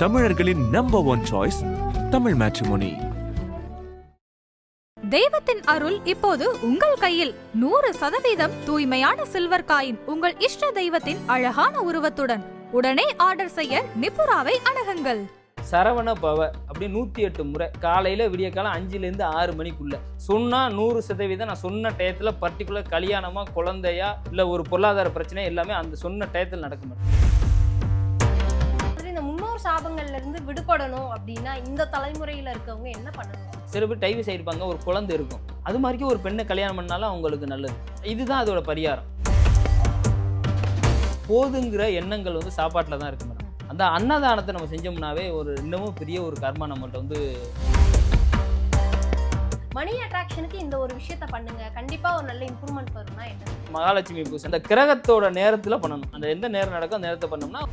தமிழர்களின் number one choice Tamil matrimony தெய்வத்தின் அருள் இப்போது உங்கள் கையில். நூறு சதவீதம் தூய்மையான சில்வர் காயின் உங்கள் இஷ்ட தெய்வத்தின் அழகான உருவத்துடன். உடனே ஆர்டர் செய்ய நிப்புராவை அணுகுங்கள். சரவண பவ அப்படி நூற்றி எட்டு முறை. காலையில் விடிய காலம் அஞ்சுலேருந்து ஆறு மணிக்குள்ளே. சொன்னால் நூறு சதவீதம் நான் சொன்ன டயத்தில் பர்டிகுலர் கல்யாணமாக குழந்தையா இல்லை ஒரு பொருளாதார பிரச்சனை எல்லாமே அந்த சொன்ன டயத்தில் நடக்கும் மேடம் முன்னோர் சாபங்கள்ல இருந்து விடுபடணும் அப்படின்னா இந்த தலைமுறையில இருக்கவங்க என்ன பண்ணணும்? சில பேர் டைவ் செய்யிருப்பாங்க ஒரு குழந்தை இருக்கும். அது மாதிரிக்கு ஒரு பெண்ணை கல்யாணம் பண்ணாலும் அவங்களுக்கு நல்லது. இதுதான் அதோட பரிகாரம். போதுங்கிற எண்ணங்கள் வந்து சாப்பாட்டில் தான் இருக்கு மேடம். அந்த அன்னதானத்தை நம்ம செஞ்சோம்னாவே ஒரு இன்னமும் பெரிய ஒரு கர்மா நம்மள்ட்ட வந்து மணி அட்ராக்ஷனுக்கு இந்த ஒரு விஷயத்த பண்ணுங்க. கண்டிப்பா ஒரு நல்ல இம்ப்ரூவ்மெண்ட் வரும்னா என்ன? மகாலட்சுமி பூஜை அந்த கிரகத்தோட நேரத்தில் பண்ணணும். அந்த எந்த நேரம் நடக்கும் அந்த நேரத்தை பண்ணோம்னா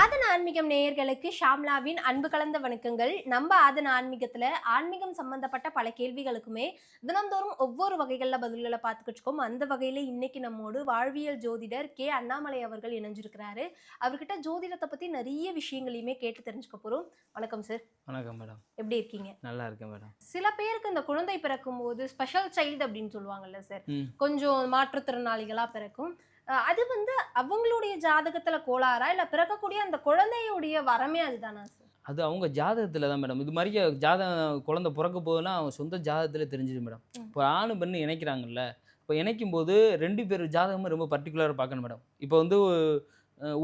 ஆதன ஆன்மீகம் நேயர்களுக்கு ஷாம்லாவின் அன்பு கலந்த வணக்கங்கள். நம்ம ஆதன ஆன்மீகத்துல ஆன்மீகம் சம்பந்தப்பட்ட பல கேள்விகளுக்குமே தினந்தோறும் ஒவ்வொரு வகைகள்ல பதில்களை பார்த்துக்கிட்டு இருக்கோம். அந்த வகையில இன்னைக்கு நம்மோடு வாழ்வியல் ஜோதிடர் கே. அண்ணாமலை அவர்கள் இணைஞ்சிருக்கிறாரு. அவர்கிட்ட ஜோதிடத்தை பத்தி நிறைய விஷயங்களையுமே கேட்டு தெரிஞ்சுக்க போறோம். வணக்கம் சார் வணக்கம் மேடம் எப்படி இருக்கீங்க? நல்லா இருக்கேன் மேடம் சில பேருக்கு இந்த குழந்தை பிறக்கும் போது ஸ்பெஷல் சைல்டு அப்படின்னு சொல்லுவாங்கல்ல சார். கொஞ்சம் மாற்றுத்திறனாளிகளா பிறக்கும். அது வந்து அவங்களுடைய ஜாதகத்துல கோளாறா? இல்ல பிறக்கக்கூடிய அந்த குழந்தையுடைய வரமே அதுதானா சார்? அது அவங்க ஜாதகத்தில் தான் மேடம். இது மாதிரி ஜாதகம் குழந்தை பிறக்க போகுதுன்னா அவங்க சொந்த ஜாதகத்தில் தெரிஞ்சிடும் மேடம். இப்போ ஆணு பெண்ணு இணைக்கிறாங்கல்ல இப்போ இணைக்கும் போது ரெண்டு பேர் ஜாதகமும் ரொம்ப பர்டிகுலராக பார்க்கணும் மேடம். இப்போ வந்து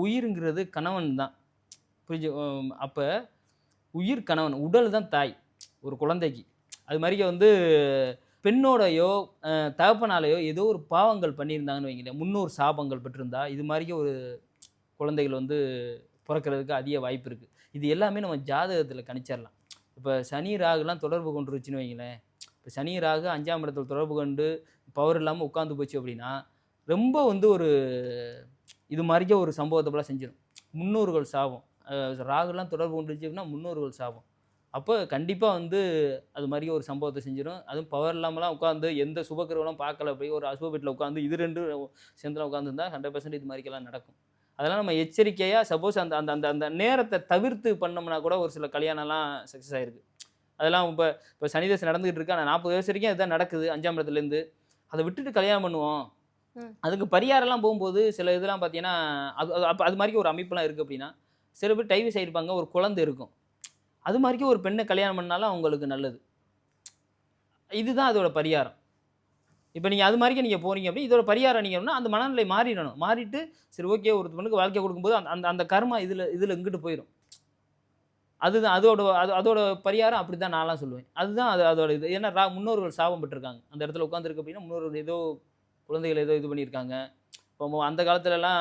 உயிருங்கிறது கணவன் தான். புரிஞ்சு அப்போ உயிர் கணவன் உடல் தான் தாய் ஒரு குழந்தைக்கு. அது மாதிரி வந்து பெண்ணோடையோ தகப்பனாலேயோ ஏதோ ஒரு பாவங்கள் பண்ணியிருந்தாங்கன்னு வைங்களேன். முன்னூறு சாபங்கள் பெற்றிருந்தா இது மாதிரி ஒரு குழந்தைகள் வந்து பிறக்கிறதுக்கு அதிக வாய்ப்பு இருக்குது இது எல்லாமே நம்ம ஜாதகத்தில் கணிச்சிடலாம் இப்போ சனி ராகுலாம் தொடர்பு கொண்டுருச்சுன்னு வைங்களேன். இப்போ சனி ராகு அஞ்சாம் இடத்தில் தொடர்பு கொண்டு பவர் இல்லாமல் உட்காந்து போச்சு அப்படின்னா ரொம்ப வந்து ஒரு இது மாதிரியே ஒரு சம்பவத்தை போல செஞ்சிடும் முன்னோர்கள் சாபம். ராகுலாம் தொடர்பு கொண்டுருச்சு அப்படின்னா முன்னோர்கள் சாபம். அப்போ கண்டிப்பாக வந்து அது மாதிரி ஒரு சம்பவத்தை செஞ்சிடும் அதுவும் பவர் இல்லாமலாம் உட்காந்து எந்த சுபக்கிரவெல்லாம் பார்க்கல போய் ஒரு அசுப வீட்டில் உட்காந்து இது ரெண்டு சேர்ந்துலாம் உட்காந்துருந்தா ஹண்ட்ரட் பர்சன்ட் இது மாதிரிக்கெல்லாம் நடக்கும். அதெல்லாம் நம்ம எச்சரிக்கையாக சப்போஸ் அந்த அந்த அந்த அந்த நேரத்தை தவிர்த்து பண்ணோம்னா கூட ஒரு சில கல்யாணம்லாம் சக்ஸஸ் ஆயிருக்கு. அதெல்லாம் இப்போ இப்போ சனிதசை நடந்துகிட்டு இருக்கு. ஆனால் நாற்பது வயசு வரைக்கும் அதுதான் நடக்குது அஞ்சாம் இடத்துலேருந்து அதை விட்டுட்டு கல்யாணம் பண்ணுவோம். அதுக்கு பரிகாரம்லாம் போகும்போது சில இதெல்லாம் பார்த்தீங்கன்னா அது அது அப்போ அது மாதிரி ஒரு அமைப்புலாம் இருக்குது அப்படின்னா சில பேர் டைவ் செய்யிருப்பாங்க ஒரு குழந்தை இருக்கும். அது மாதிரிக்கே ஒரு பெண்ணை கல்யாணம் பண்ணாலும் அவங்களுக்கு நல்லது. இதுதான் அதோட பரிகாரம். இப்போ நீங்கள் அது மாதிரிக்கே நீங்கள் போகிறீங்க அப்படின்னா இதோட பரிகாரம் நீங்கள் அந்த மனநிலை மாறிடணும். மாறிட்டு சரி ஓகே ஒரு பொண்ணுக்கு வாழ்க்கை கொடுக்கும்போது அந்த அந்த அந்த கர்மா இதில் இதில் இங்கிட்டு போயிடும் அதுதான் அதோட அது அதோட பரிகாரம் அப்படி தான் நான்லாம் சொல்லுவேன். அதுதான் அது அதோட இது. ஏன்னா ரா முன்னோர்கள் சாபம் பெற்றிருக்காங்க. அந்த இடத்துல உட்காந்துருக்கு அப்படின்னா முன்னோர்கள் ஏதோ குழந்தைகள் ஏதோ இது பண்ணியிருக்காங்க. இப்போ அந்த காலத்துலலாம்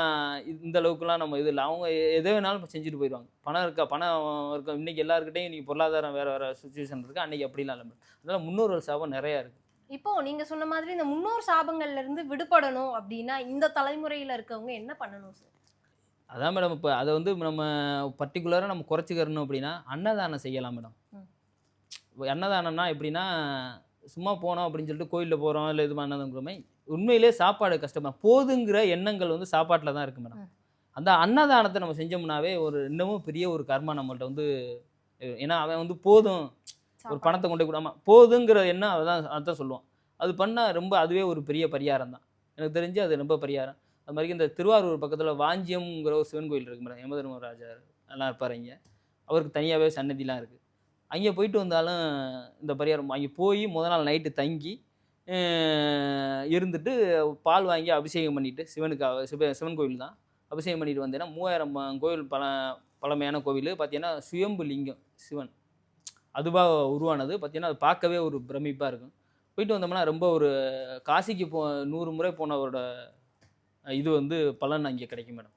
இந்த அளவுக்குலாம் நம்ம இது இல்லை. அவங்க எதை வேணாலும் செஞ்சுட்டு போயிடுவாங்க பணம் இருக்கா பணம் இருக்கா இன்றைக்கி எல்லாருக்கிட்டையும் இன்றைக்கி பொருளாதாரம் வேறு வேறு சுச்சுவேஷன் இருக்குது அன்றைக்கி அப்படிலாம் இல்லை. அதனால் முன்னோர்கள் சாபம் நிறையா இருக்குது இப்போ நீங்க சொன்ன மாதிரி இந்த முன்னோர் சாபங்கள்ல இருந்து விடுபடணும் அப்படின்னா இந்த தலைமுறையில இருக்கவங்க என்ன பண்ணணும் சார் அதான் மேடம் இப்போ அதை வந்து நம்ம பர்டிகுலராக நம்ம குறைச்சிக்கிறணும் அப்படின்னா அன்னதானம் செய்யலாம் மேடம் அன்னதானம்னா எப்படின்னா சும்மா போனோம் அப்படின்னு சொல்லிட்டு கோயிலில் போகிறோம் இல்லை இது அன்னதானங்கிறோமே உண்மையிலே சாப்பாடு கஷ்டமா போதுங்கிற எண்ணங்கள் வந்து சாப்பாட்டில் தான் இருக்குது மேடம். அந்த அன்னதானத்தை நம்ம செஞ்சோம்னாவே ஒரு இன்னமும் பெரிய ஒரு கர்மா நம்மள்ட்ட வந்து ஏன்னா அவன் வந்து போதும் ஒரு பணத்தை கொண்டு விடாம போதுங்கிற எண்ணம் அதான் அதான் சொல்லுவான். அது பண்ணால் ரொம்ப அதுவே ஒரு பெரிய பரிகாரம் தான். எனக்கு தெரிஞ்சு அது ரொம்ப பரிகாரம். அது மாதிரி இந்த திருவாரூர் பக்கத்தில் வாஞ்சியம்ங்கிற ஒரு சிவன் கோயில் இருக்கு மேடம் யமதர்மராஜா நல்லா இருப்பார் இங்கே அவருக்கு தனியாகவே சன்னதிலாம் இருக்குது அங்கே போயிட்டு வந்தாலும் இந்த பரிகாரம் அங்கே போய் முத நாள் நைட்டு தங்கி இருந்துட்டு பால் வாங்கி அபிஷேகம் பண்ணிட்டு சிவனுக்கு சிவ சிவன் கோவில் தான். அபிஷேகம் பண்ணிட்டு வந்தேன்னா மூவாயிரம் கோவில் கோயில் பழ பழமையான கோவில் பார்த்தீங்கன்னா சுயம்பு லிங்கம் சிவன். அதுவாக உருவானது. பார்த்தீங்கன்னா அது பார்க்கவே ஒரு பிரமிப்பாக இருக்கும். போயிட்டு வந்தோம்னா ரொம்ப ஒரு காசிக்கு போ நூறு முறை போனவரோட இது வந்து பலன் அங்கே கிடைக்கும் மேடம்.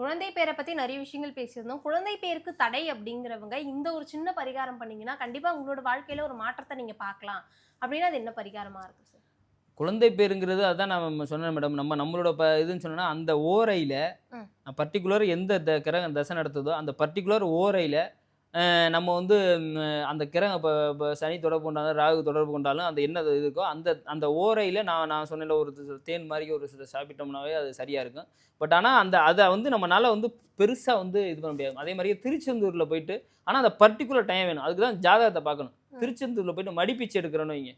குழந்தை பேரை பற்றி நிறைய விஷயங்கள் பேசியிருந்தோம். குழந்தை பேருக்கு தடை அப்படிங்கிறவங்க இந்த ஒரு சின்ன பரிகாரம் பண்ணிங்கன்னா கண்டிப்பாக உங்களோட வாழ்க்கையில் ஒரு மாற்றத்தை நீங்கள் பார்க்கலாம். அப்படின்னா அது என்ன பரிகாரமா இருக்கு சார் குழந்தை பேருங்கிறது அதான் நான் சொன்னேன் மேடம் நம்ம நம்மளோட ப இதுன்னு சொன்னோன்னா அந்த ஓரையில். பர்டிகுலர் எந்த த கிரகம் தசை நடத்துதோ அந்த பர்டிகுலர் ஓரையில் நம்ம வந்து அந்த கிரகம் இப்போ இப்போ சனி தொடர்பு கொண்டாலும் ராகு தொடர்பு கொண்டாலும் அந்த என்ன இருக்கோ அந்த அந்த ஓரையில் நான் நான் சொன்னேன்ல ஒரு தேன் மாதிரி ஒரு சில சாப்பிட்டோம்னாவே அது சரியாக இருக்கும். பட் ஆனால் அந்த அதை வந்து நம்மளால வந்து பெருசாக வந்து இது பண்ண முடியாது. அதே மாதிரியே திருச்செந்தூரில் போயிட்டு ஆனால் அந்த பர்டிகுலர் டைம் வேணும். அதுக்கு தான் ஜாதகத்தை பார்க்கணும். திருச்செந்தூரில் போயிட்டு மடிப்பிச்சு எடுக்கிறோன்னு வைங்க.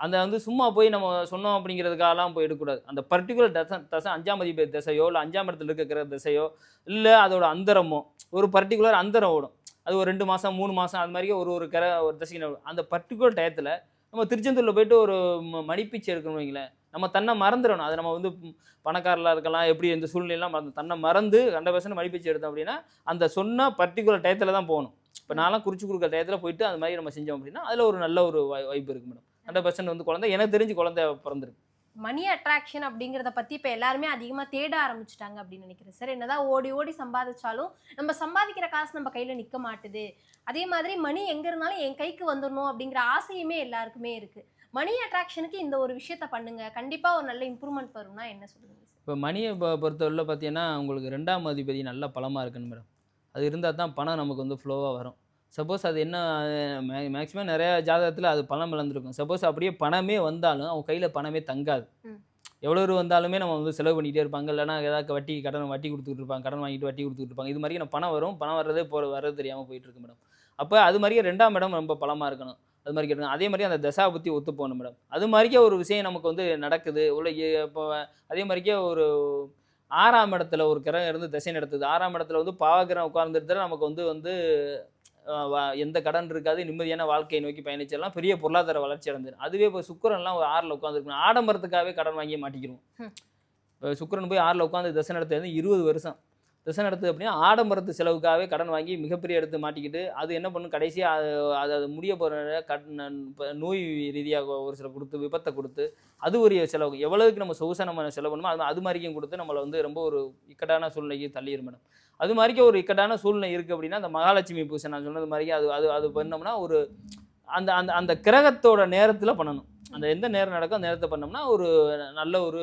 அந்த வந்து சும்மா போய் நம்ம சொன்னோம் அப்படிங்கிறதுக்காகலாம் போய் எடுக்கக்கூடாது. அந்த பர்டிகுலர் தசை தசை அஞ்சாம் அதிபதி திசையோ இல்லை அஞ்சாம் இடத்துல இருக்கிற திசையோ இல்லை அதோட அந்தரமோ ஒரு பர்டிகுலர் அந்தரம் ஓடும். அது ஒரு ரெண்டு மாதம் மூணு மாதம் அது மாதிரியே ஒரு ஒரு கரை ஒரு திசைக்கு அந்த பர்டிகுலர் டயத்தில் நம்ம திருச்செந்தூரில் போயிட்டு ஒரு மடிப்பீச்சு மடிப்பிச்சு எடுக்கணும் வைங்களேன். நம்ம தன்னை மறந்துடணும். அது நம்ம வந்து ம், பணக்காரலாக இருக்கலாம் எப்படி எந்த சூழ்நிலையெல்லாம் மறந்து தன்னை மறந்து கண்ட பேசணும் மடிப்பிச்சு எடுத்தோம் அப்படின்னா அந்த சொன்ன பர்டிகுலர் டயத்தில் தான் போகணும். இப்போ நான்லாம் குறிச்சு கொடுக்குற டயத்தில் போயிட்டு அது மாதிரி நம்ம செஞ்சோம் அப்படின்னா அதில் ஒரு நல்ல ஒரு வாய்- வாய்ப்பு இருக்குது மேடம் ஹண்ட்ரட் பர்சன்ட் வந்து குழந்தை. எனக்கு தெரிஞ்சு குழந்தை பிறந்திருக்கு. மணி அட்ராக்ஷன் அப்படிங்கிறத பத்தி இப்ப எல்லாருமே அதிகமா தேட ஆரம்பிச்சிட்டாங்க அப்படின்னு நினைக்கிறேன். சார் என்னதான் ஓடி ஓடி சம்பாதிச்சாலும் நம்ம சம்பாதிக்கிற காசு நம்ம கையில நிக்க மாட்டுது. அதே மாதிரி மணி எங்க இருந்தாலும் என் கைக்கு வந்துடணும் அப்படிங்கிற ஆசையுமே எல்லாருக்குமே இருக்கு. மணி அட்ராக்ஷனுக்கு இந்த ஒரு விஷயத்த பண்ணுங்க. கண்டிப்பா ஒரு நல்ல இம்ப்ரூவ்மெண்ட் வரும்னா என்ன சொல்லுங்க சார் இப்போ மணியை பொறுத்தவரையில் பார்த்தீங்கன்னா உங்களுக்கு ரெண்டாம் அதிபதி நல்ல பலமாக இருக்குன்னு மேடம் அது இருந்தால் தான் பணம் நமக்கு வந்து ஃப்ளோவாக வரும். சப்போஸ் அது என்ன மே மேக்ஸிமம் நிறைய ஜாதகத்தில் அது பணம் இழந்திருக்கும். சப்போஸ் அப்படியே பணமே வந்தாலும் அவங்க கையில் பணமே தங்காது. எவ்வளோ வந்தாலுமே நம்ம வந்து செலவு பண்ணிகிட்டே இருப்பாங்க. இல்லைனா ஏதாவது வட்டி கடன் வட்டி கொடுத்துட்டு இருப்பாங்க. கடன் வாங்கிட்டு வட்டி கொடுத்துட்டு இருப்பாங்க. இது மாதிரி நம்ம பணம் வரும். பணம் வர்றதே போகிற வர்றது தெரியாமல் போயிட்டு இருக்கு மேடம் அப்போ அது மாதிரியே ரெண்டாம் இடம் ரொம்ப பலமாக இருக்கணும். அது மாதிரி கேட்டுங்க அதே மாதிரி அந்த தசா புத்தி ஒத்து போகணும் மேடம் அது மாதிரிக்கே ஒரு விஷயம் நமக்கு வந்து நடக்குது. உள்ள இப்போ அதே மாதிரிக்கே ஒரு ஆறாம் இடத்துல ஒரு கிரகம் இருந்து திசை நடத்துது ஆறாம் இடத்துல வந்து பாவகிரகம் உட்கார்ந்துருந்தால் நமக்கு வந்து வந்து எந்த கடன் இருக்காது நிம்மதியான வாழ்க்கையை நோக்கி பயணிச்செல்லாம் பெரிய பொருளாதார வளர்ச்சி அடைஞ்சிடும் அதுவே இப்போ சுக்கரன்லாம் ஒரு ஆறில் உட்காந்துருக்கணும் ஆடம்பரத்துக்காகவே கடன் வாங்கி மாட்டிக்கிறோம். இப்போ சுக்கரன் போய் ஆறில் உட்காந்து திசை நடத்துறது வந்து இருபது வருஷம். திசை நடத்துது அப்படின்னா ஆடம்பரத்து செலவுக்காகவே கடன் வாங்கி மிகப்பெரிய இடத்து மாட்டிக்கிட்டு அது என்ன பண்ணும்? கடைசியாக அது அது அது முடிய போகிற கடன் நோய் ரீதியாக ஒரு சில கொடுத்து விபத்தை கொடுத்து அது ஒரு செலவு. எவ்வளவுக்கு நம்ம சொகுசாக நம்ம செலவு பண்ணுமோ அது அது மாதிரிக்கும் கொடுத்து நம்மளை வந்து ரொம்ப ஒரு இக்கட்டான சூழ்நிலைக்கு தள்ளிடும் மேடம். அது மாதிரிக்கே ஒரு இக்கட்டான சூழ்நிலை இருக்குது அப்படின்னா அந்த மகாலட்சுமி பூசை நான் சொன்னது மாதிரி அது அது அது பண்ணோம்னா ஒரு அந்த அந்த அந்த கிரகத்தோட நேரத்தில் பண்ணணும். அந்த எந்த நேரம் நடக்கும் அந்த நேரத்தை பண்ணோம்னா ஒரு நல்ல ஒரு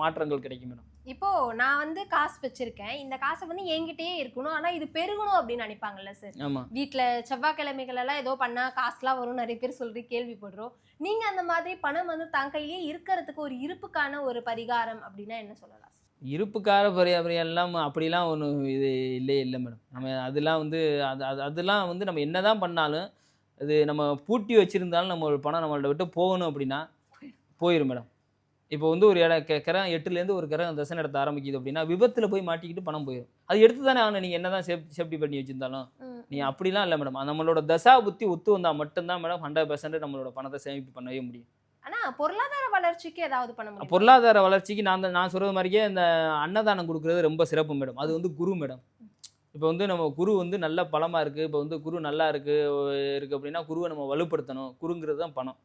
மாற்றங்கள் கிடைக்கும் மேடம். இப்போ நான் வந்து காசு வச்சிருக்கேன். இந்த காசை வந்து என்கிட்டயே இருக்கணும். ஆனா இது பெருகணும் அப்படின்னு நினைப்பாங்கல்ல சார் ஆமாம் வீட்ல செவ்வாய்க்கிழமைகள் எல்லாம் ஏதோ பண்ணா காசுலாம் வரும் நிறைய பேர் சொல்லி கேள்விப்படுறோம். நீங்க அந்த மாதிரி பணம் வந்து தன் கையிலேயே இருக்கிறதுக்கு ஒரு இருப்புக்கான ஒரு பரிகாரம் அப்படின்னா என்ன சொல்லலாம் இருப்புக்கார பரிகாரம் எல்லாம் அப்படிலாம் ஒன்றும் இது இல்லையே இல்லை மேடம் நம்ம அதெல்லாம் வந்து அது அது அதெல்லாம் வந்து நம்ம என்னதான் பண்ணாலும் அது நம்ம பூட்டி வச்சுருந்தாலும் நம்ம ஒரு பணம் நம்மள்ட்ட விட்டு போகணும் அப்படின்னா போயிடும் மேடம் இப்போ வந்து ஒரு இடம் கெ- கிரகம் எட்டுலேருந்து ஒரு கிரகம் தசை நடத்த ஆரம்பிக்குது அப்படின்னா விபத்தில் போய் மாட்டிக்கிட்டு பணம் போயிடும் அது எடுத்து தானே ஆகணும். நீங்கள் என்ன தான் சேஃப் சேஃப்டி பண்ணி வச்சுருந்தாலும். நீ அப்படிலாம் இல்லை மேடம். நம்மளோட தசா புத்தி ஒத்து வந்தால் மட்டும்தான் மேடம் ஹண்ட்ரட் பர்சன்ட் நம்மளோட பணத்தை சேமிப்பு பண்ணவே முடியும். ஆனா பொருளாதார வளர்ச்சிக்கு ஏதாவது பண்ண முடியும்? பொருளாதார வளர்ச்சிக்கு நான் நான் சொல்கிறது மாதிரியே இந்த அன்னதானம் கொடுக்குறது ரொம்ப சிறப்பு மேடம். அது வந்து குரு மேடம். இப்போ வந்து நம்ம குரு வந்து நல்ல பலமாக இருக்குது இப்போ வந்து குரு நல்லா இருக்குது இருக்குது அப்படின்னா குருவை நம்ம வலுப்படுத்தணும். குருங்கிறது தான் பணம்.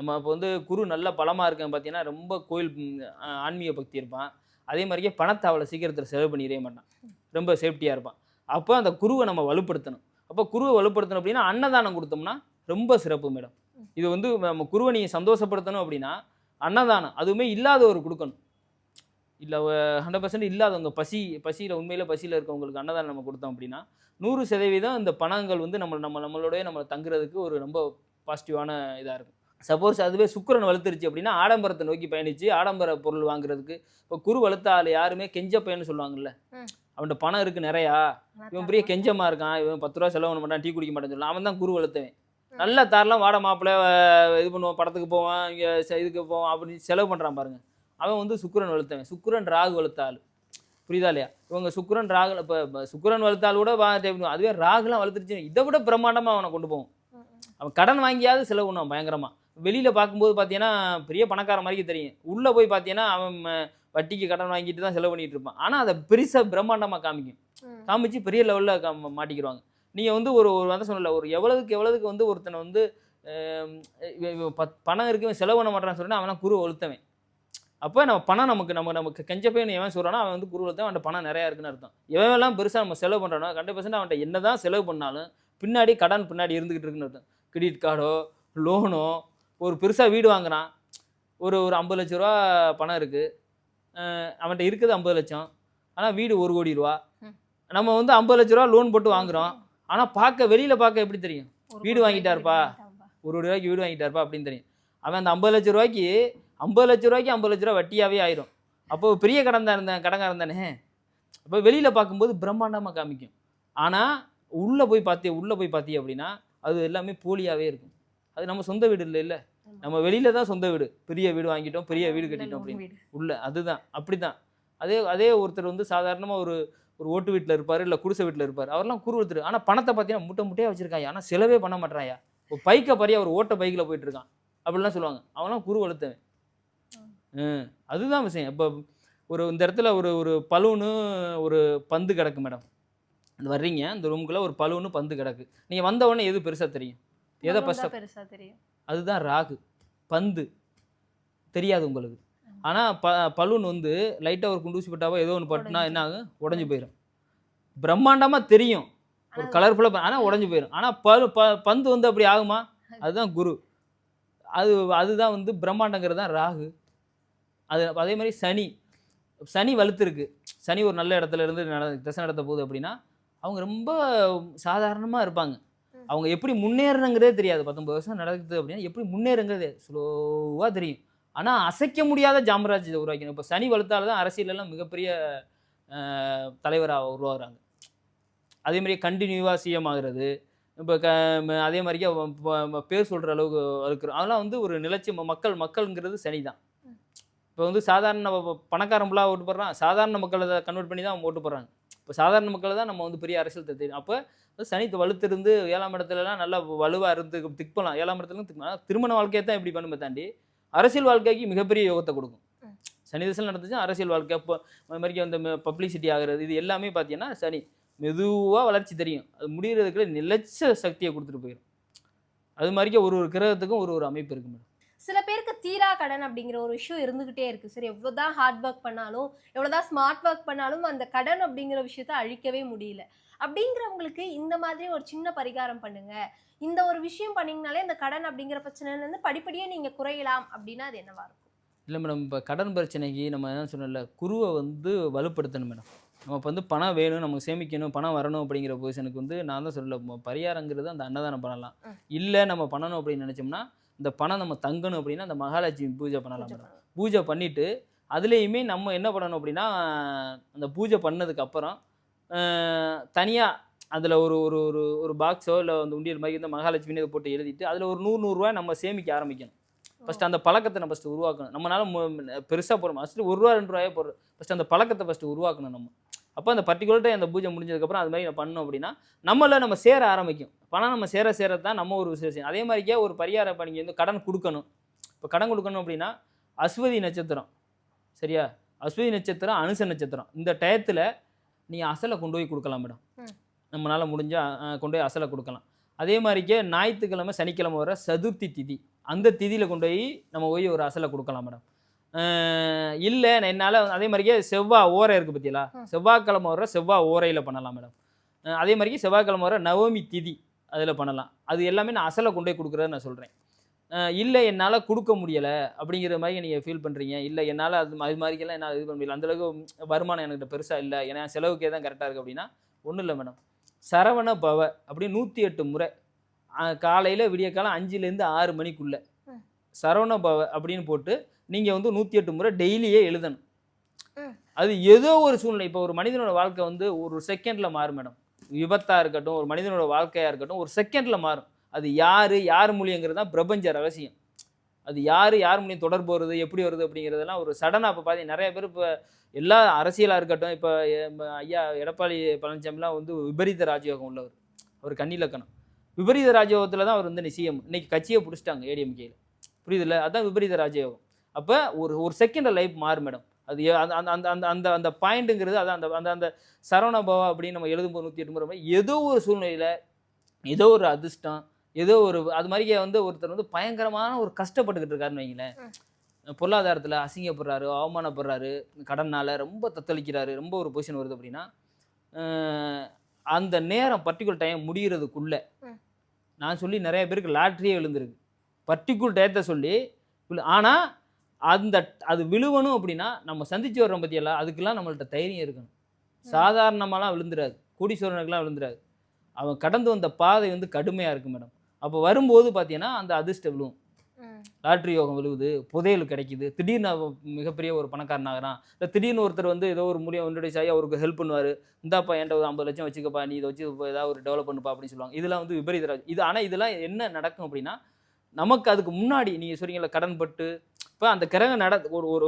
நம்ம இப்போ வந்து குரு நல்ல பலமாக இருக்கேன் பார்த்தீங்கன்னா ரொம்ப கோயில் ஆன்மீக பக்தி இருப்பான். அதே மாதிரியே பணத்தை அவ்வளோ சீக்கிரத்தில் செலவு பண்ணிடவே மாட்டான். ரொம்ப சேஃப்டியாக இருப்பான். அப்போ அந்த குருவை நம்ம வலுப்படுத்தணும். அப்போ குருவை வலுப்படுத்தணும் அப்படின்னா அன்னதானம் கொடுத்தோம்னா ரொம்ப சிறப்பு மேடம். இது வந்து நம்ம குருவை நீங்கள் சந்தோஷப்படுத்தணும் அப்படின்னா அன்னதானம் அதுவுமே இல்லாதவர் கொடுக்கணும். இல்லை ஹண்ட்ரட் பர்சன்ட் இல்லாதவங்க பசி பசியில் உண்மையில் பசியில் இருக்கவங்களுக்கு அன்னதானம் நம்ம கொடுத்தோம் அப்படின்னா நூறு சதவீதம் இந்த பணங்கள் வந்து நம்ம நம்ம நம்மளோடய நம்ம தங்குறதுக்கு ஒரு ரொம்ப பாசிட்டிவான இதாக இருக்கும். சப்போஸ் அதுவே சுக்கிரன் வலுத்துருச்சு அப்படின்னா ஆடம்பரத்தை நோக்கி பயணித்து ஆடம்பர பொருள் வாங்குறதுக்கு இப்போ குரு ஆள் யாருமே கெஞ்ச பையன்னு சொல்லுவாங்கல்ல. அவன்கிட்ட பணம் இருக்குது நிறையா. இவன் பெரிய கெஞ்சமா இருக்கான். இவன் பத்து ரூபா செலவு பண்ண மாட்டான் டீ குடிக்க மாட்டேன்னு சொல்லலாம் அவன் தான் குரு வளர்த்தவன். நல்ல தாரெல்லாம் வாட மாப்பிள்ளை இது பண்ணுவான் படத்துக்கு போவான் இங்கே இதுக்கு போவான் அப்படின்னு செலவு பண்ணுறான் பாருங்க. அவன் வந்து சுக்கிரன் வளர்த்தவன். சுக்கிரன் ராகு வளர்த்த ஆள் புரியுதா இல்லையா? இவங்க சுக்கிரன் ராகு இப்போ சுக்கிரன் வளர்த்த ஆள் கூட அதுவே ராகுலாம் வளர்த்துருச்சு இதை விட பிரம்மாண்டமாக அவனை கொண்டு போவோம். அவன் கடன் வாங்கியாவது செலவு பண்ணுவான் பயங்கரமாக வெளியில் பார்க்கும்போது பார்த்தீங்கன்னா பெரிய பணக்கார மாதிரி தெரியும். உள்ளே போய் பார்த்தீங்கன்னா அவன் வட்டிக்கு கடன் வாங்கிட்டு தான் செலவு பண்ணிட்டு இருப்பான். ஆனால் அதை பெருசாக பிரம்மாண்டமாக காமிக்கும். காமிச்சு பெரிய லெவலில் மாட்டிக்கிடுவாங்க. நீங்கள் வந்து ஒரு ஒரு வந்து சொல்லல. ஒரு எவ்வளவுக்கு எவ்வளவுக்கு வந்து ஒருத்தனை வந்து பத் பணம் இருக்கு செலவு பண்ண மாட்டான்னு சொன்னா அவனா குரு ஒழுத்தவன் அப்போ நம்ம பணம் நமக்கு நம்ம நமக்கு கெஞ்ச பையன் எவன் சொல்கிறானோ அவன் வந்து குரு ஒழுத்தவன் அவன்கிட்ட பணம் நிறையா இருக்குன்னு அர்த்தம். எவன்லாம் பெருசாக நம்ம செலவு பண்ணுறானோ கண்டிப்பாக பர்சன்ட் அவன்கிட்ட என்ன தான் செலவு பண்ணாலும் பின்னாடி கடன் பின்னாடி இருந்துக்கிட்டு இருக்குன்னு அர்த்தம். கிரெடிட் கார்டோ லோனோ ஒரு பெருசாக வீடு வாங்குறான். ஒரு ஒரு ஐம்பது லட்ச ரூபா பணம் இருக்குது அவன்கிட்ட இருக்குது ஐம்பது லட்சம். ஆனால் வீடு ஒரு கோடி ரூபா. நம்ம வந்து ஐம்பது லட்ச ரூபா லோன் போட்டு வாங்குறோம். ஆனால் பார்க்க வெளியில் பார்க்க எப்படி தெரியும்? வீடு கோடி வாங்கிட்டாருப்பா. வாங்கிட்டாருப்பா. ஒரு கோடி ரூபாய்க்கு வீடு வாங்கிட்டாருப்பா அப்படின்னு தெரியும். அவன் அந்த ஐம்பது லட்ச ரூபாய்க்கு ஐம்பது லட்ச ரூபாய்க்கு ஐம்பது லட்ச ரூபா வட்டியாகவே ஆயிரும். அப்போ பெரிய கடன் தான் இருந்தேன் கடங்காரன் தானே? அப்போ வெளியில் பார்க்கும்போது பிரம்மாண்டமாக காமிக்கும். ஆனால் உள்ளே போய் பார்த்தி உள்ளே போய் பார்த்தி அப்படின்னா அது எல்லாமே போலியாகவே இருக்கும். அது நம்ம சொந்த வீடு இல்லை இல்லை. நம்ம வெளியில தான் சொந்த வீடு. பெரிய வீடு வாங்கிட்டோம் பெரிய வீடு கட்டிட்டோம் அப்படின்னு. உள்ள அதுதான். அப்படிதான். அதே அதே ஒருத்தர் வந்து சாதாரணமாக ஒரு ஒரு ஓட்டு வீட்டில் இருப்பார் இல்லை குடிசை வீட்டில் இருப்பார். அவர்லாம் குரு ஒருத்தர் ஆனால் பணத்தை பார்த்தீங்கன்னா முட்டை முட்டையாக வச்சிருக்காங்க. ஆனால் செலவே பண்ண மாட்டாயா ஒரு பைக்கை பறியா ஒரு ஓட்ட பைக்கில் போயிட்டு இருக்கான். அப்படிலாம் சொல்லுவாங்க. அவன்லாம் குரு வளர்த்தவன். அதுதான் விஷயம். இப்போ ஒரு இந்த இடத்துல ஒரு ஒரு பலூனு ஒரு பந்து கிடக்கு மேடம். வர்றீங்க இந்த ரூமுக்குள்ளே ஒரு பலூனு பந்து கிடக்கு. நீங்கள் வந்த உடனே எது பெருசாக தெரியும்? எதை பலூன் ஃபஸ்ட்டு தான் பெருசா தெரியும். அதுதான் ராகு. பந்து. தெரியாது உங்களுக்கு. ஆனால் ப பலூன் வந்து லைட்டாக ஒரு குண்டூசி பட்டாவோ ஏதோ ஒன்று பட்டுனா என்ன ஆகும் உடஞ்சி போயிடும் பிரம்மாண்டமாக தெரியும். ஒரு கலர்ஃபுல்லாக ஆனால் உடஞ்சி போயிடும் ஆனால் பலு ப பந்து வந்து அப்படி ஆகுமா? அதுதான் குரு. அது அதுதான் வந்து பிரம்மாண்டங்கிறது தான் ராகு. அது அதே மாதிரி சனி. சனி வலுத்துருக்கு. சனி ஒரு நல்ல இடத்துல இருந்து நட திசை நடத்த போகுது அப்படின்னா அவங்க ரொம்ப சாதாரணமாக இருப்பாங்க. அவங்க எப்படி முன்னேறணுங்கிறதே தெரியாது. பத்தொம்பது வருஷம் நடக்குது அப்படின்னா எப்படி முன்னேறுங்கிறது ஸ்லோவாக தெரியும். ஆனால் அசைக்க முடியாத ஜாமராஜ்யத்தை உருவாக்கணும் இப்போ சனி வலுத்தால தான் அரசியலெல்லாம் மிகப்பெரிய தலைவராக உருவாகுறாங்க. அதே மாதிரி கண்டினியூவாக சிஎம் ஆகுறது. இப்போ க அதே மாதிரியே பேர் சொல்கிற அளவுக்கு இருக்கிறோம். அதெல்லாம் வந்து ஒரு நிலச்சி மக்கள் மக்கள்ங்கிறது சனி தான். இப்போ வந்து சாதாரண ப- பணக்காரன் ஃபுல்லாக ஓட்டு போடுறான். சாதாரண மக்களை கன்வெர்ட் பண்ணி தான் அவங்க ஓட்டு போடுறாங்க. இப்போ சாதாரண மக்களை தான் நம்ம வந்து பெரிய அரசியல் தெரியும் அப்போ சனி வலுத்திருந்து ஏழாம் இடத்துலலாம் நல்லா வலுவாக இருந்து திக் பண்ணலாம் ஏழாம் இடத்துல திக் பண்ணலாம் திருமண வாழ்க்கையை தான் இப்படி பண்ணுமே தாண்டி அரசியல் வாழ்க்கைக்கு மிகப்பெரிய யோகத்தை கொடுக்கும். சனி திசை நடந்துச்சுன்னா அரசியல் வாழ்க்கை இப்போ அது மாதிரி அந்த பப்ளிசிட்டி ஆகுறது இது எல்லாமே பார்த்தீங்கன்னா சனி மெதுவாக வளர்ச்சி தெரியும். அது முடிகிறதுக்குள்ள நிலைச்ச சக்தியை கொடுத்துட்டு போயிடும் அது மாதிரிக்கே ஒரு ஒரு கிரகத்துக்கும் ஒரு ஒரு அமைப்பு இருக்கு மேடம். சில பேருக்கு தீரா கடன் அப்படிங்கிற ஒரு விஷயம் இருந்துகிட்டே இருக்கு. சரி எவ்வளவுதான் ஹார்ட் ஒர்க் பண்ணாலும் எவ்வளவுதான் ஸ்மார்ட் ஒர்க் பண்ணாலும் அந்த கடன் அப்படிங்கிற விஷயத்த அழிக்கவே முடியல. அப்படிங்கிறவங்களுக்கு இந்த மாதிரி ஒரு சின்ன பரிகாரம் பண்ணுங்க. இந்த ஒரு விஷயம் பண்ணீங்கனாலே இந்த கடன் அப்படிங்கிற பிரச்சனையில இருந்து படிப்படியே நீங்க குறையலாம் அப்படின்னா அது என்னவா இருக்கும்? இல்லை மேடம் இப்போ கடன் பிரச்சனைக்கு நம்ம என்ன சொன்னல குருவை வந்து வலுப்படுத்தணும் மேடம் நம்ம இப்போ வந்து பணம் வேணும் நமக்கு சேமிக்கணும் பணம் வரணும் அப்படிங்கிற பொசிஷனுக்கு வந்து நான் தான் சொல்லல பரிகாரங்கிறது அந்த அன்னதானம் பண்ணலாம். இல்லை நம்ம பண்ணணும் அப்படின்னு நினச்சோம்னா இந்த பணம் நம்ம தங்கணும் அப்படின்னா அந்த மகாலட்சுமி பூஜை பண்ணலாம் பூஜை மேடம் பண்ணணும். பூஜை பண்ணிவிட்டு அதுலேயுமே நம்ம என்ன பண்ணணும் அப்படின்னா அந்த பூஜை பண்ணதுக்கு அப்புறம் தனியாக அதில் ஒரு ஒரு ஒரு ஒரு பாக்ஸோ இல்லை அந்த உண்டியல் மாதிரி இந்த மகாலட்சுமின்னு இதை போட்டு எழுதிட்டு அதில் ஒரு நூறு நூறுரூவா நம்ம சேமிக்க ஆரம்பிக்கணும். ஃபஸ்ட்டு அந்த பழக்கத்தை நம்ம ஃபஸ்ட்டு உருவாக்கணும். நம்மளால பெருசாக போகிறோம் ஃபஸ்ட்டு ஒரு ரூபா ரெண்டு ரூபாயே போடுறோம் ஃபஸ்ட்டு அந்த பழக்கத்தை ஃபஸ்ட்டு உருவாக்கணும் நம்ம. அப்போ அந்த பர்டிகுலர் டைம் அந்த பூஜை முடிஞ்சதுக்கப்புறம் அது மாதிரி நம்ம பண்ணோம் அப்படின்னா நம்மள நம்ம சேர ஆரம்பிக்கும். பணம் நம்ம சேர சேர தான் நம்ம ஒரு விஷயம் அதே மாதிரிக்கே ஒரு பரிகாரம் இப்போ நீங்கள் வந்து கடன் கொடுக்கணும். இப்போ கடன் கொடுக்கணும் அப்படின்னா அஸ்வதி நட்சத்திரம். சரியா? அஸ்வதி நட்சத்திரம் அனுச நட்சத்திரம். இந்த டயத்தில் நீங்கள் அசலை கொண்டு போய் கொடுக்கலாம் மேடம். நம்மளால் முடிஞ்சால் கொண்டு போய் அசலை கொடுக்கலாம். அதே மாதிரிக்கே ஞாயிற்றுக்கிழமை சனிக்கிழமை வர சதுர்த்தி திதி. அந்த திதியில் கொண்டு போய் நம்ம போய் ஒரு அசலை கொடுக்கலாம் மேடம். இல்லை என்னால் அதே மாதிரிக்கே செவ்வாய் ஓரை இருக்குது பார்த்தீங்களா. செவ்வாய்க்கிழமை வர செவ்வாய் ஓரையில் பண்ணலாம் மேடம். அதே மாதிரிக்கு செவ்வாய்க்கிழமை வர நவமி திதி. அதில் பண்ணலாம். அது எல்லாமே நான் அசலை கொண்டு கொடுக்குறத நான் சொல்கிறேன் இல்லை என்னால் கொடுக்க முடியலை அப்படிங்கிற மாதிரி நீங்கள் ஃபீல் பண்ணுறீங்க இல்லை என்னால் அது அது மாதிரிக்கெல்லாம் என்னால் இது பண்ண முடியல. அந்தளவுக்கு வருமானம் என்கிட்ட பெருசாக இல்லை. ஏன்னா செலவுக்கே தான் கரெக்டாக இருக்குது அப்படின்னா ஒன்றும் இல்லை மேடம் சரவண பவ அப்படி நூற்றி எட்டு முறை. காலையில் விடிய காலம் அஞ்சுலேருந்து ஆறு மணிக்குள்ளே. சரவண பவ அப்படின்னு போட்டு நீங்கள் வந்து நூற்றி எட்டு முறை டெய்லியே எழுதணும். அது ஏதோ ஒரு சூழ்நிலை. இப்போ ஒரு மனிதனோட வாழ்க்கை வந்து ஒரு செகண்டில் மாறும் மேடம் விபத்தாக இருக்கட்டும் ஒரு மனிதனோட வாழ்க்கையாக இருக்கட்டும் ஒரு செகண்டில் மாறும். அது யார் யார் மொழிங்கிறது தான் பிரபஞ்ச ரகசியம். அது யார் யார் மூலியம் தொடர்பு வருது எப்படி வருது அப்படிங்கிறதெல்லாம் ஒரு சடனாக இப்போ பார்த்தீங்கன்னா நிறைய பேர் இப்போ எல்லா அரசியலாக இருக்கட்டும் இப்போ ஐயா எடப்பாடி பழனிசாமிலாம் வந்து விபரீத ராஜயோகம் உள்ளவர். அவர் கண்ணிலக்கணம் விபரீத ராஜயோகத்தில் தான் அவர் வந்து நிச்சயம். இன்னைக்கு கட்சியை பிடிச்சிட்டாங்க ஏடிஎம்கேயில் புரியுதுல்ல? அதுதான் விபரீத ராஜயோகம். அப்போ ஒரு ஒரு செகண்ட் லைஃப் மாறும் மேடம் அது அந்த அந்த அந்த அந்த அந்த அந்த பாயிண்ட்டுங்கிறது அதான் அந்த அந்த அந்த சரவண பவா அப்படின்னு நம்ம எழுதும்போது நூற்றி எட்டு முறை ஏதோ ஒரு சூழ்நிலையில் ஏதோ ஒரு அதிர்ஷ்டம் ஏதோ ஒரு அது மாதிரி வந்து ஒருத்தர் வந்து பயங்கரமான ஒரு கஷ்டப்பட்டுக்கிட்டு இருக்காருன்னு வைங்களேன். பொருளாதாரத்தில் அசிங்கப்படுறாரு அவமானப்படுறாரு கடனால் ரொம்ப தத்தளிக்கிறாரு ரொம்ப ஒரு பொசிஷன் வருது அப்படின்னா அந்த நேரம் பர்டிகுலர் டைம் முடிகிறதுக்குள்ள. நான் சொல்லி நிறைய பேருக்கு லாட்ரியே விழுந்திருக்கு பர்டிகுலர் டயத்தை சொல்லி ஆனால் அந்த அது விழுவணும் அப்படின்னா நம்ம சந்திச்சு வர்றோம் பற்றியெல்லாம் அதுக்கெல்லாம் நம்மள்ட்ட தைரியம் இருக்கணும். சாதாரணமாலாம் விழுந்துராது கோடீஸ்வரனுக்கெல்லாம் விழுந்துராது அவன் கடந்து வந்த பாதை வந்து கடுமையாக இருக்குது மேடம். அப்போ வரும்போது பார்த்தீங்கன்னா அந்த அதிர்ஷ்டம் விழுவும். லாட்ரி யோகம் விழுவுது புதையல் கிடைக்குது. திடீர்னு மிகப்பெரிய ஒரு பணக்காரன் ஆகிறான். இல்லை திடீர்னு ஒருத்தர் வந்து ஏதோ ஒரு மூலியம் இன்ட்ரடியூஸ் ஆகி அவருக்கு ஹெல்ப் பண்ணுவார். இந்தாப்பா என்கிட்ட ஒரு ஐம்பது லட்சம் வச்சுக்கப்பா நீ இதை வச்சு ஏதாவது ஒரு டெவலப் பண்ணுப்பா அப்படின்னு சொல்லுவாங்க. இதெல்லாம் வந்து விபரீத. இது ஆனால் இதெல்லாம் என்ன நடக்கும் அப்படின்னா நமக்கு அதுக்கு முன்னாடி நீங்கள் சொன்னீங்கல்ல கடன் பட்டு இப்போ அந்த கிரகம் நட ஒரு ஒரு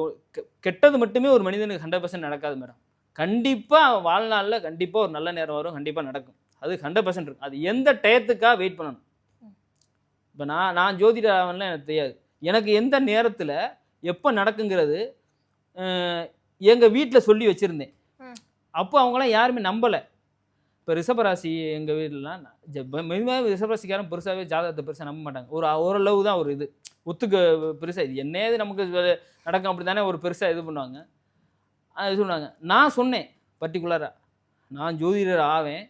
கெட்டது மட்டுமே ஒரு மனிதனுக்கு ஹண்ட்ரட் பர்சன்ட் நடக்காது மேடம் கண்டிப்பாக வாழ்நாளில் கண்டிப்பாக ஒரு நல்ல நேரம் வரும் கண்டிப்பாக நடக்கும். அது ஹண்ட்ரட் பர்சன்ட் இருக்கும். அது எந்த டயத்துக்காக வெயிட் பண்ணணும்? இப்போ நான் நான் ஜோதிடர் ஆவன்லாம் எனக்கு தெரியாது. எனக்கு எந்த நேரத்தில் எப்போ நடக்குங்கிறது எங்கள் வீட்டில் சொல்லி வச்சுருந்தேன். அப்போ அவங்களாம் யாருமே நம்பலை. இப்போ ரிஷபராசி எங்கள் வீட்டிலலாம் மெதுவாக ரிஷபராசிக்காரன் பெருசாகவே ஜாதகத்தை பெருசாக நம்ப மாட்டாங்க. ஒரு ஓரளவு தான் ஒரு இது. ஒத்துக்க பெருசாக இது. என்னது நமக்கு நடக்கும் அப்படி தானே ஒரு பெருசாக இது பண்ணுவாங்க. அது சொன்னாங்க நான் சொன்னேன் பர்டிகுலராக நான் ஜோதிடர் ஆவேன்.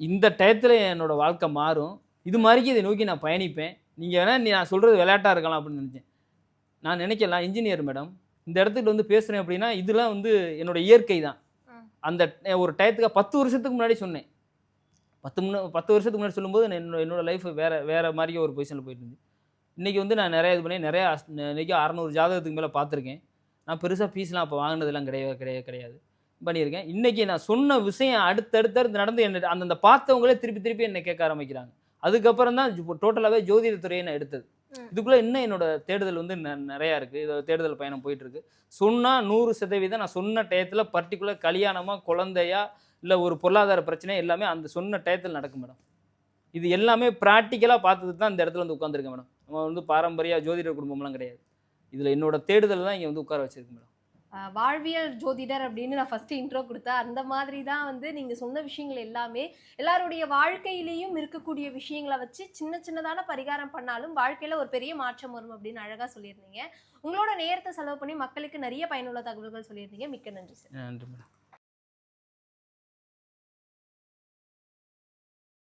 இந்த டயத்தில் என்னோட வாழ்க்கை மாறும். இது மாதிரிக்கு இதை நோக்கி நான் பயணிப்பேன். நீங்கள் வேணால் நீ நான் சொல்கிறது விளையாட்டாக இருக்கலாம் அப்படின்னு நினச்சேன். நான் நினைக்கலாம் இன்ஜினியர் மேடம் இந்த இடத்துக்கு வந்து பேசுகிறேன் அப்படின்னா இதெல்லாம் வந்து என்னோட இயற்கை தான். அந்த ஒரு டயத்துக்கு பத்து வருஷத்துக்கு முன்னாடி சொன்னேன். பத்து முன்ன பத்து வருஷத்துக்கு முன்னாடி சொல்லும்போது நான் என்னோட என்னோடய லைஃப் வேறு வேறு மாதிரியே ஒரு பொசிஷனில் போயிட்டு இருந்துச்சு இன்றைக்கி வந்து நான் நிறைய இது பண்ணி நிறையா இன்றைக்கி அறநூறு ஜாதகத்துக்கு மேலே பார்த்துருக்கேன். நான் பெருசாக ஃபீஸ்லாம் அப்போ வாங்கினதெல்லாம் கிடையவே கிடையாது கிடையாது. பண்ணியிருக்கேன். இன்றைக்கி நான் சொன்ன விஷயம் அடுத்தடுத்தடுத்து நடந்து என்ன அந்தந்த பார்த்தவங்களே திருப்பி திருப்பி என்னை கேட்க ஆரம்பிக்கிறாங்க. அதுக்கப்புறம் தான் டோட்டலாகவே ஜோதிடத்துறையை நான் எடுத்தது. இதுக்குள்ளே இன்னும் என்னோட தேடுதல் வந்து நிறையா இருக்குது இதோட தேடுதல் பயணம் போயிட்டு இருக்கு சொன்னால் நூறு சதவீதம் நான் சொன்ன டயத்தில் பர்டிகுலர் கல்யாணமாக குழந்தையா இல்லை ஒரு பொருளாதார பிரச்சனை எல்லாமே அந்த சொன்ன டயத்தில் நடக்கும் மேடம். இது எல்லாமே ப்ராக்டிக்கலாக பார்த்தது தான் இந்த இடத்துல வந்து உட்காந்துருக்கேன் மேடம். நம்ம வந்து பாரம்பரிய ஜோதிடர் குடும்பம்லாம் கிடையாது. இதில் என்னோட தேடுதல் தான் இங்கே வந்து உட்கார வச்சிருக்கு மேடம். வாழ்வியல் ஜோதிடர் அப்படின்னு நான் ஃபர்ஸ்ட் இன்ட்ரோ கொடுத்தேன். அந்த மாதிரி தான் வந்து நீங்க சொன்ன விஷயங்கள் எல்லாமே எல்லாருடைய வாழ்க்கையிலையும் இருக்கக்கூடிய விஷயங்களை வச்சு சின்ன சின்னதான பரிகாரம் பண்ணாலும் வாழ்க்கையில ஒரு பெரிய மாற்றம் வரும் அப்படின்னு அழகா சொல்லியிருந்தீங்க. உங்களோட நேரத்தை செலவு பண்ணி மக்களுக்கு நிறைய பயனுள்ள தகவல்கள் சொல்லியிருந்தீங்க. மிக்க நன்றி சார் நன்றி மேடம்